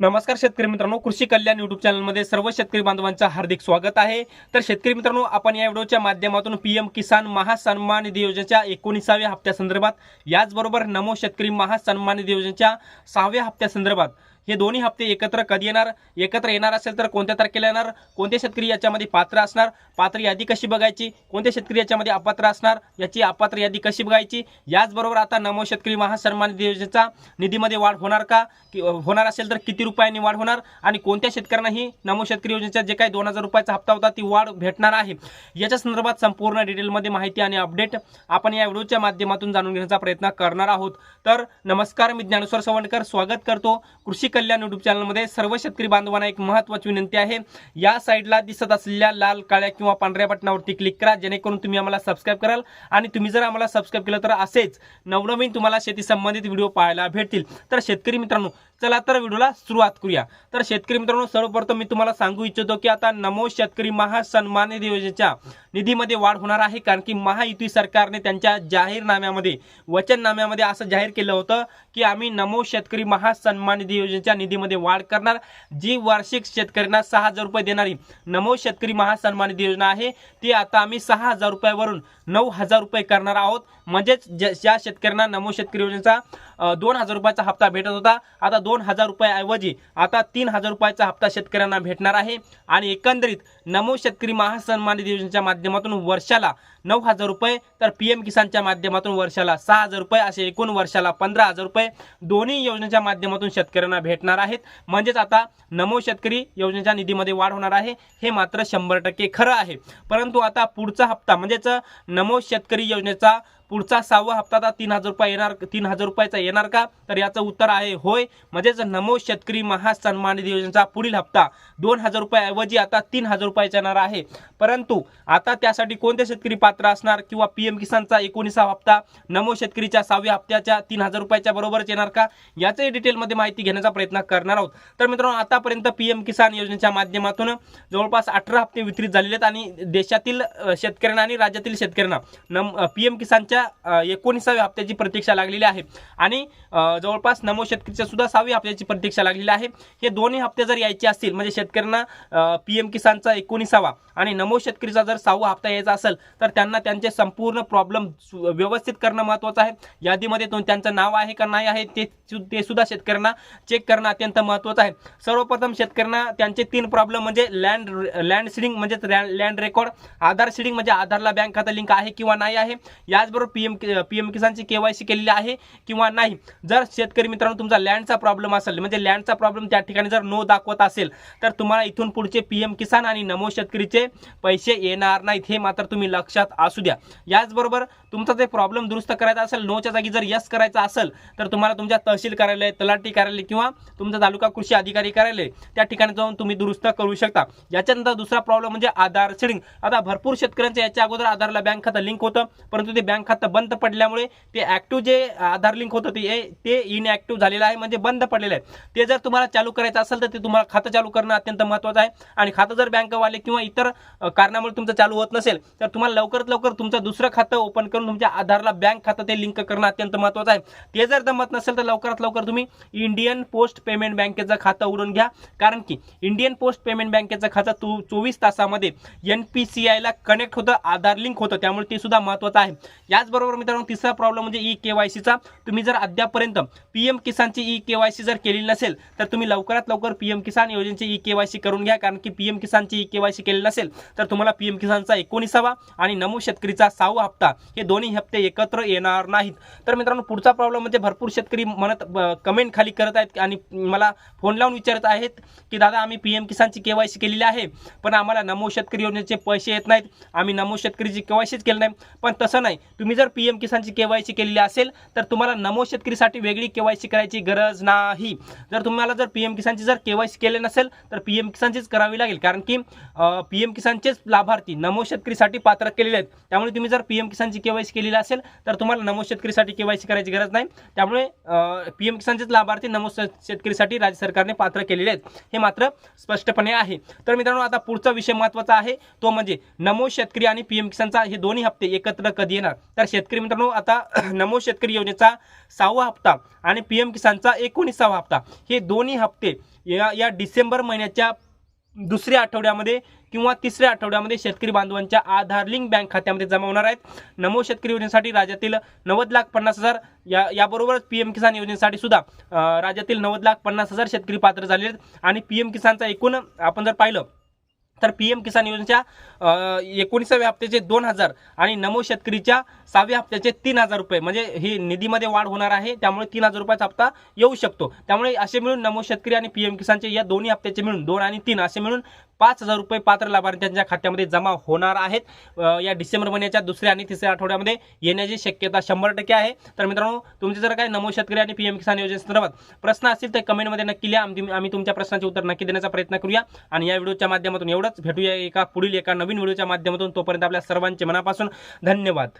नमस्कार शेतकरी मित्रांनो कृषी कल्याण युट्यूब चॅनलमध्ये सर्व शेतकरी बांधवांचं हार्दिक स्वागत आहे. तर शेतकरी मित्रांनो आपण या व्हिडिओच्या माध्यमातून पीएम किसान महासन्मान निधी योजनेच्या एकोणीसाव्या हप्त्यासंदर्भात याचबरोबर नमो शेतकरी महासन्मान निधी योजनेच्या सहाव्या हप्त्यासंदर्भात हे दोन्ही हप्ते एकत्र कधी येणार? एकत्र येणार असेल तर कोणत्या तारखेला येणार? कोणते शेतकरी याच्यामध्ये पात्र असणार? पात्र यादी कशी बघायची? कोणते शेतकरी याच्यामध्ये अपात्र असणार? याची अपात्र यादी कशी बघायची? याचबरोबर आता नमो शेतकरी महासन्मान निधी योजनेचा निधीमध्ये वाढ होणार का? कि होणार असेल तर किती रुपयांनी वाढ होणार? आणि कोणत्या शेतकऱ्यांना ही नमो शेतकरी योजनेचा जे काही दोन हजार रुपयाचा हप्ता होता ती वाढ भेटणार आहे. याच्या संदर्भात संपूर्ण डिटेलमध्ये माहिती आणि अपडेट आपण या व्हिडिओच्या माध्यमातून जाणून घेण्याचा प्रयत्न करणार आहोत. तर नमस्कार मी ज्ञानेश्वर सवंडकर. स्वागत करतो कृषी कल्याण युट्यूब चॅनलमध्ये सर्व शेतकरी बांधवांना एक महत्त्वाची विनंती आहे. या साईडला दिसत असलेल्या लाल काळ्या किंवा पांढऱ्या बटनावरती क्लिक करा जेणेकरून तुम्ही आम्हाला सबस्क्राईब कराल आणि तुम्ही जर आम्हाला सबस्क्राईब केलं तर असेच नवनवीन तुम्हाला शेती संबंधित व्हिडिओ पाहायला भेटतील. तर शेतकरी मित्रांनो चला तर व्हिडिओला सुरुवात करूया. तर शेतकरी मित्रांनो सर्वप्रथम मी तुम्हाला सांगू इच्छितो की आता नमो शेतकरी महासन्मान निधी योजनेच्या निधीमध्ये वाढ होणार आहे कारण की महायुती सरकारने त्यांच्या जाहीरनाम्यामध्ये वचननाम्यामध्ये असं जाहीर केलं होतं की आम्ही नमो शेतकरी महासन्मान निधी योजनेच्या निधीमध्ये वाढ करणार. जी वार्षिक शेतकऱ्यांना सहा हजार रुपये देणारी नमो शेतकरी महासन्मान निधी योजना आहे ती आता आम्ही सहा हजार रुपयावरून नऊ हजार रुपये करणार आहोत. म्हणजेच ज- ज्या शेतकऱ्यांना नमो शेतकरी योजनेचा दोन हजार रुपयाचा हप्ता भेटत होता आता दोन हजार रुपयाऐवजी आता तीन हजार रुपयाचा हप्ता शेतकऱ्यांना भेटणार आहे. आणि एकंदरीत नमो शेतकरी महासन्मान योजनेच्या माध्यमातून वर्षाला नऊ हजार रुपये. तर पी एम किसानच्या माध्यमातून वर्षाला सहा हजार रुपये असे एकूण वर्षाला पंधरा हजार रुपये. दोन्ही योजनेच्या माध्यमातून शेतकऱ्यांना भेटणार आहेत. म्हणजेच आता नमो शेतकरी योजनेच्या निधीमध्ये वाढ होणार आहे हे मात्र शंभर टक्के खरं आहे. परंतु आता पुढचा हप्ता म्हणजेच नमो शेतकरी योजनेचा पुढचा सहावा हप्ता आता तीन हजार रुपये येणार तीन हजार रुपयाचा येणार का? तर याचं उत्तर आहे होय. म्हणजेच नमो शेतकरी महासन्मान निधी योजनेचा पुढील हप्ता दोन हजार रुपयाऐवजी आता तीन हजार रुपयाचा येणार आहे. परंतु आता त्यासाठी कोणते शेतकरी पात्र असणार किंवा पीएम किसानचा एकोणीसावा हप्ता नमो शेतकरीच्या सहाव्या हप्त्याच्या तीन हजार रुपयाच्या बरोबरच येणार का? याचंही डिटेलमध्ये माहिती घेण्याचा प्रयत्न करणार आहोत. तर मित्रांनो आतापर्यंत पीएम किसान योजनेच्या माध्यमातून जवळपास अठरा हप्ते वितरित झालेले आहेत आणि देशातील शेतकऱ्यांना आणि राज्यातील शेतकऱ्यांना नम किसानच्या एकोणीसाव्या हप्त्याची प्रतीक्षा लागलेली आहे. आणि जवळपास नमो शेतकरीच्या सुद्धा सहाव्या हप्त्याची प्रतीक्षा लागलेली आहे. हे दोन्ही हप्ते जर यायचे असतील म्हणजे शेतकऱ्यांना पीएम किसानचा एकोणीसावा आणि नमो शेतकरीचा जर सहावा हप्ता यायचा असेल तर त्यांना त्यांचे संपूर्ण प्रॉब्लेम व्यवस्थित करणं महत्त्वाचं आहे. यादीमध्ये तो त्यांचं नाव आहे का नाही आहे ते सु- ते सुद्धा शेतकऱ्यांना चेक करणं अत्यंत महत्त्वाचं आहे. सर्वप्रथम शेतकऱ्यांना त्यांचे तीन प्रॉब्लेम म्हणजे लँड लँड सिडिंग म्हणजेच लँड रेकॉर्ड आधार सिडिंग म्हणजे आधारला बँक खाता लिंक आहे किंवा नाही आहे. याचबरोबर पी एम पी एम किसानची केवायसी केलेली आहे किंवा नाही. जर शेतकरी मित्रांनो तुमचा लँडचा प्रॉब्लेम असेल म्हणजे लँडचा प्रॉब्लेम त्या ठिकाणी जर नो दाखवत असेल तर तुम्हाला इथून पुढचे पी एम किसान आणि नमो शेतकरीचे पैसे येणार नाहीत. हे मात्र तुम्ही लक्षात असू द्या. याचबरोबर तुमचा जे प्रॉब्लेम दुरुस्त करायचा असेल नोच्या जागी जर यस करायचा असेल तर तुम्हाला तुमच्या तहसील कार्यालय तलाठी कार्यालय किंवा तुमचं तालुका कृषी अधिकारी कार्यालय त्या ठिकाणी जाऊन तुम्ही दुरुस्त करू शकता. याच्यानंतर दुसरा प्रॉब्लेम म्हणजे आधार शेडिंग आता भरपूर शेतकऱ्यांच्या याच्या अगोदर आधारला बँक खातं लिंक होतं परंतु ते बँक खातं बंद पडल्यामुळे ते ॲक्टिव्ह जे आधार लिंक होतं ते ते इनॲक्टिव्ह झालेलं आहे म्हणजे बंद पडलेलं आहे. ते जर तुम्हाला चालू करायचं असेल तर ते तुम्हाला खातं चालू करणं अत्यंत महत्त्वाचं आहे. आणि खातं जर बँकवाले किंवा इतर कारणामुळे तुमचं चालू होत नसेल तर तुम्हाला लवकर लवकरात लवकर तुमचं दुसरं खातं ओपन करून तुमच्या आधारला बँक खातं ते लिंक करणं अत्यंत महत्त्वाचं आहे. ते जर जमत नसेल तर लवकरात लवकर तुम्ही इंडियन पोस्ट पेमेंट बँकेचं खातं उघडून घ्या. कारण की इंडियन पोस्ट पेमेंट बँकेचं खातं तू चोवीस तासामध्ये एन पी सी आयला कनेक्ट होतं आधार लिंक होतं. त्यामुळे ते सुद्धा महत्त्वाचं आहे. याचबरोबर मित्रांनो तिसरा प्रॉब्लेम म्हणजे ई के वाय सीचा तुम्ही जर अद्यापर्यंत पी एम किसानची ई के वाय सी जर केलेली नसेल तर तुम्ही लवकरात लवकर पी एम किसान योजनेची ई के वाय सी करून घ्या. कारण की पी एम किसानची ई के वाय सी केली नसेल तर तुम्हाला पी एम किसानचा एकोणीसावा आणि नमो शेतकरीचा सहावा हप्ता. हे दोन्ही हप्ते एकत्र येणार नाहीत. तर मित्रांनो पुढचा प्रॉब्लेम म्हणजे भरपूर शेतकरी म्हणत कमेंट खाली करत आहेत आणि मला फोन लावून विचारत आहेत की दादा आम्ही पी एम किसानची के वाय सी केलेली आहे पण आम्हाला नमो शेतकरी योजनेचे पैसे येत नाहीत. आम्ही नमो शेतकरीची के वाय सीच केली नाही. पण तसं नाही. तुम्ही जर पी एम किसानची के वाय सी केलेली असेल तर तुम्हाला नमो शेतकरीसाठी वेगळी के वाय सी करायची गरज नाही. जर तुम्हाला जर पी एम किसानची जर के वाय सी केले नसेल तर पी एम किसानचीच करावी लागेल. कारण की पी एम किसानचेच लाभार्थी नमो शेतकरीसाठी पात्र केलेले केलेले आहेत. त्यामुळे तुम्ही जर पी एम किसानची केवायसी केलेली असेल तर तुम्हाला नमो शेतकरीसाठी केवायसी करायची गरज नाही. त्यामुळे पी एम किसानचेच लाभार्थी नमो शेतकरीसाठी राज्य सरकारने पात्र केलेले आहेत. हे मात्र स्पष्टपणे आहे. तर मित्रांनो आता पुढचा विषय महत्त्वाचा आहे. तो म्हणजे नमो शेतकरी आणि पी एम किसानचा हे दोन्ही हप्ते एकत्र कधी येणार? तर शेतकरी मित्रांनो आता नमो शेतकरी योजनेचा सहावा हप्ता आणि पी एम किसानचा एकोणीसावा हप्ता हे दोन्ही हप्ते या या डिसेंबर महिन्याच्या दुसऱ्या आठवड्यामध्ये किंवा तिसऱ्या आठवड्यामध्ये शेतकरी बांधवांच्या आधार लिंक बँक खात्यामध्ये जमा होणार आहेत. नमो शेतकरी योजनेसाठी राज्यातील नव्वद लाख पन्नास हजार या याबरोबरच पी एम किसान योजनेसाठी सुद्धा राज्यातील नव्वद लाख पन्नास हजार शेतकरी पात्र झाले आहेत. आणि पी एम किसानचा एकूण आपण जर पाहिलं तर पी एम किसान योजनेच्या अं, एकोणीसाव्या हप्त्याचे दोन हजार आणि नमो शेतकरीच्या सहाव्या हप्त्याचे तीन हजार रुपये. म्हणजे ही निधीमध्ये वाढ होणार आहे त्यामुळे तीन हजार रुपयाचा हप्ता येऊ शकतो. त्यामुळे असे मिळून नमो शेतकरी आणि पी एम किसानचे या दोन्ही हप्त्याचे मिळून दोन आणि तीन असे मिळून पाच हजार रुपये पात्र लाभार्थ्यांच्या खात्यामध्ये जमा होणार आहेत. या डिसेंबर महिन्याच्या दुसऱ्या आणि तिसऱ्या आठवड्यामध्ये येण्याची शक्यता शंभर टक्के आहे. तर मित्रांनो तुमचे जर काय नमो शेतकरी आणि पी एम किसान योजनेसंदर्भात प्रश्न असतील तर कमेंटमध्ये नक्की लिहा. आम्ही आम्ही तुमच्या प्रश्नाचे उत्तर नक्की देण्याचा प्रयत्न करूया. आणि या व्हिडिओच्या माध्यमातून एवढंच. भेटूया एका पुढील एका नवीन व्हिडिओच्या माध्यमातून. तोपर्यंत आपल्या सर्वांचे मनापासून धन्यवाद.